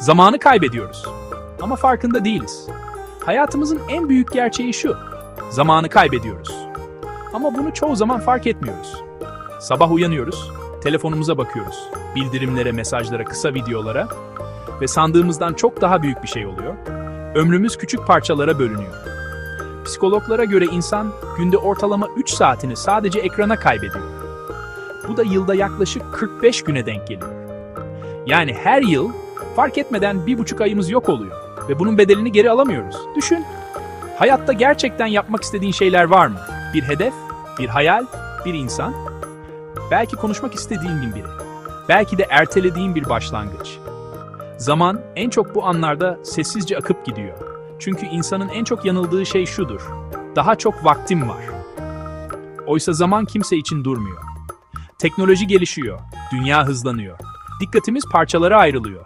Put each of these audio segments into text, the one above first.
Zamanı kaybediyoruz. Ama farkında değiliz. Hayatımızın en büyük gerçeği şu. Zamanı kaybediyoruz. Ama bunu çoğu zaman fark etmiyoruz. Sabah uyanıyoruz, telefonumuza bakıyoruz. Bildirimlere, mesajlara, kısa videolara ve sandığımızdan çok daha büyük bir şey oluyor. Ömrümüz küçük parçalara bölünüyor. Psikologlara göre insan günde ortalama 3 saatini sadece ekrana kaybediyor. Bu da yılda yaklaşık 45 güne denk geliyor. Yani her yıl fark etmeden bir buçuk ayımız yok oluyor ve bunun bedelini geri alamıyoruz. Düşün, hayatta gerçekten yapmak istediğin şeyler var mı? Bir hedef, bir hayal, bir insan. Belki konuşmak istediğin bir biri. Belki de ertelediğin bir başlangıç. Zaman en çok bu anlarda sessizce akıp gidiyor. Çünkü insanın en çok yanıldığı şey şudur. Daha çok vaktim var. Oysa zaman kimse için durmuyor. Teknoloji gelişiyor, dünya hızlanıyor. Dikkatimiz parçalara ayrılıyor.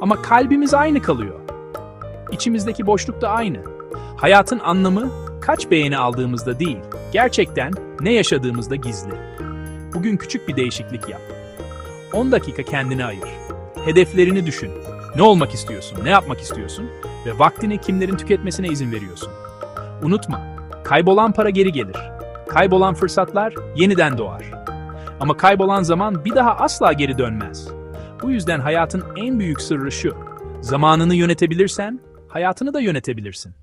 Ama kalbimiz aynı kalıyor. İçimizdeki boşluk da aynı. Hayatın anlamı kaç beğeni aldığımızda değil, gerçekten ne yaşadığımızda gizli. Bugün küçük bir değişiklik yap. 10 dakika kendine ayır. Hedeflerini düşün. Ne olmak istiyorsun, ne yapmak istiyorsun ve vaktini kimlerin tüketmesine izin veriyorsun. Unutma, kaybolan para geri gelir. Kaybolan fırsatlar yeniden doğar. Ama kaybolan zaman bir daha asla geri dönmez. Bu yüzden hayatın en büyük sırrı şu. Zamanını yönetebilirsen hayatını da yönetebilirsin.